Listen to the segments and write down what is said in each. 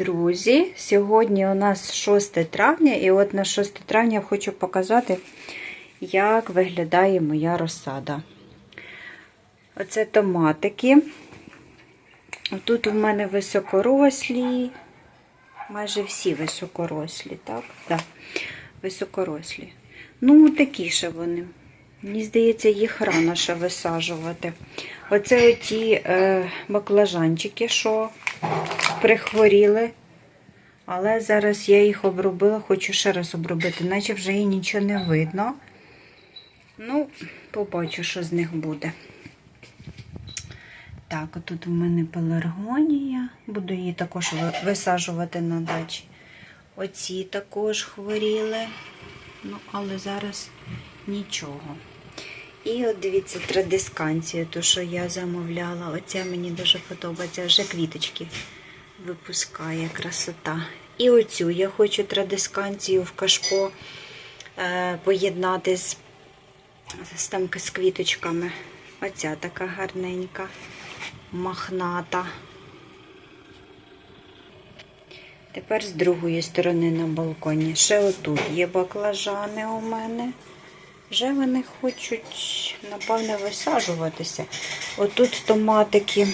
Друзі, сьогодні у нас 6 травня, і от на 6 травня я хочу показати, як виглядає моя розсада. Оце томатики. Тут у мене високорослі, майже всі високорослі, так? Так, високорослі. Ну, такі ще вони. Мені здається, їх рано ще висаджувати. Оце оті е, баклажанчики, що прихворіли. Але зараз я їх обробила, хочу ще раз обробити, наче вже і нічого не видно. Ну, побачу, що з них буде. Так, отут у мене пеларгонія. Буду її також висаджувати на дачі. Оці також хворіли. Ну, але зараз нічого. І от дивіться, традисканція, ту, що я замовляла. Оця мені дуже подобається. Вже квіточки випускає красота. І оцю я хочу традисканцію в кашпо е, поєднати з, з, з квіточками. Оця така гарненька, махната. Тепер з другої сторони на балконі. Ще отут є баклажани у мене. Вже вони хочуть, напевне, висаджуватися. Отут томатики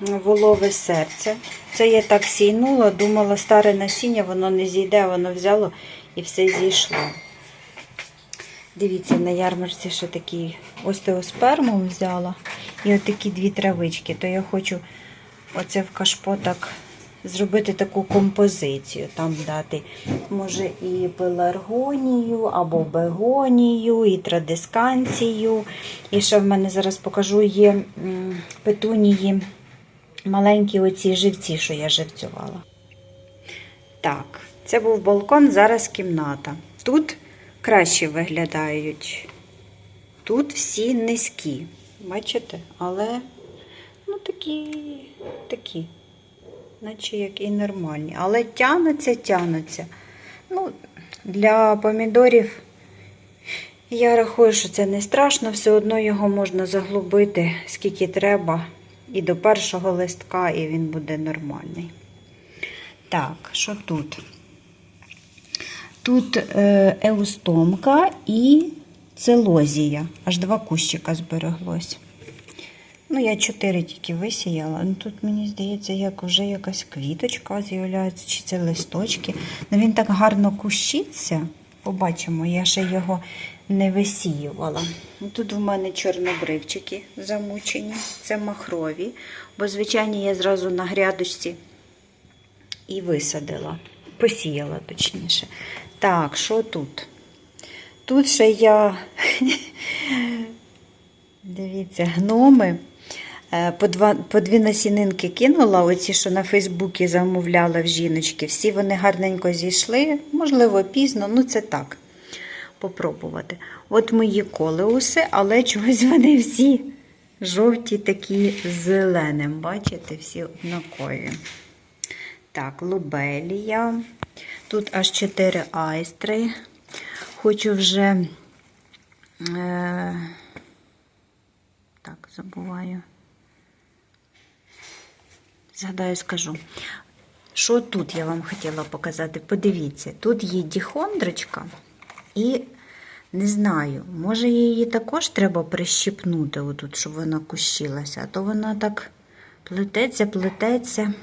волове серце. Це я так сійнула, думала, старе насіння, воно не зійде, воно взяло і все зійшло. Дивіться, на ярмарці ще такий остеосперму взяла. І отакі дві травички. То я хочу оце в кашпо так зробити таку композицію. Там дати, може, і пеларгонію, або бегонію, і традисканцію. І ще в мене зараз покажу є петунії, маленькі оці живці, що я живцювала. Так, це був балкон, зараз кімната. Тут краще виглядають. Тут всі низькі. Бачите? Але, ну, такі, такі наче як і нормальні. Але тянуться, тянуться. Ну, Для помідорів я рахую, що це не страшно, все одно його можна заглубити скільки треба. І до першого листка, і він буде нормальний. Так, що тут? Тут е, еустомка і целозія. Аж два кущика збереглось. Ну, я чотири тільки висіяла. Ну, Тут, мені здається, як вже якась квіточка з'являється, чи це листочки. Ну, Він так гарно кущиться. Побачимо, я ще його не висіювала. Тут в мене чорнобривчики замучені, це махрові, бо, звичайно, я зразу на грядочці і висадила, посіяла точніше. Так, що тут? Тут ще я, дивіться, гноми. По, два, по дві насінинки кинула, оці, що на Фейсбуці замовляла в жіночки. Всі вони гарненько зійшли, можливо, пізно, ну це так. Попробувати. От мої колеуси, але чогось вони всі жовті такі зеленим. Бачите, всі однакові. Так, лобелія. Тут аж 4 айстри. Хочу вже. Е... Так, забуваю. Згадаю, скажу. Що тут я вам хотіла показати? Подивіться, тут є діхондрочка, і не знаю, може її також треба прищипнути, отут, щоб вона кущилася, а то вона так плететься, плететься.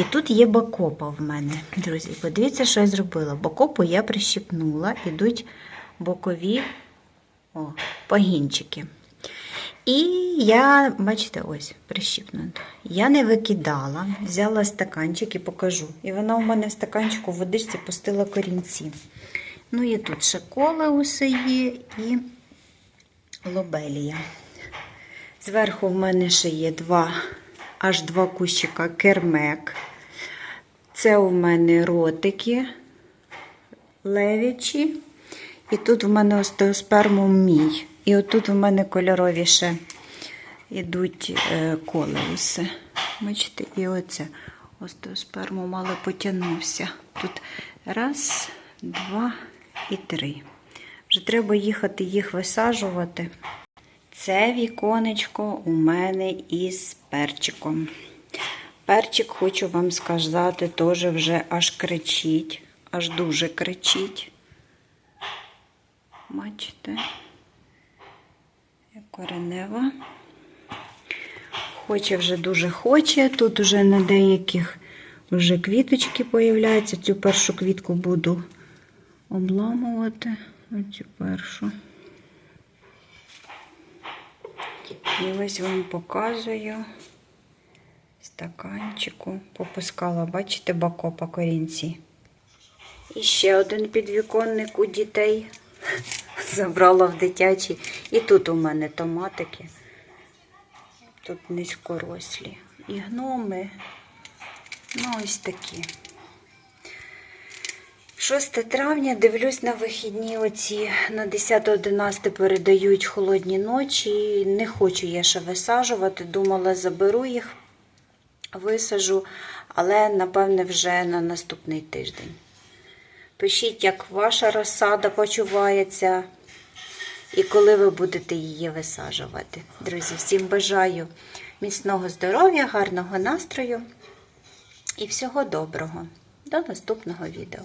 І тут є бакопа в мене. Друзі, подивіться, що я зробила. Бакопу я прищипнула, ідуть бокові о, пагінчики. І я, бачите, ось, прищіпнуто. Я не викидала, взяла стаканчик і покажу. І вона у мене в стаканчику в водичці пустила корінці. Ну і тут ще колеуси є і лобелія. Зверху в мене ще є два, аж два кущика кермек. Це у мене ротики левічі. І тут в мене остеоспермум мій. І отут у мене кольорові ще йдуть е, колеуси. Бачите, і оце остеосперму мало потягнувся. Тут раз, два і три. Вже треба їхати їх висаджувати. Це віконечко у мене із перчиком. Перчик, хочу вам сказати, теж вже аж кричить, аж дуже кричить. Бачите, коренева. Хоче вже дуже хоче. Тут вже на деяких вже квіточки появляються. Цю першу квітку буду обламувати. Оцю першу. І ось вам показую стаканчику. Попускала, бачите, бако по корінці. І ще один підвіконник у дітей. Забрала в дитячий. І тут у мене томатики. Тут низькорослі. І гноми. Ну, ось такі. 6 травня дивлюсь на вихідні оці на 10-11 передають холодні ночі. Не хочу я ще висаджувати. Думала, заберу їх, висажу, але напевне вже на наступний тиждень. Пишіть, як ваша розсада почувається і коли ви будете її висаджувати. Друзі, всім бажаю міцного здоров'я, гарного настрою і всього доброго. До наступного відео.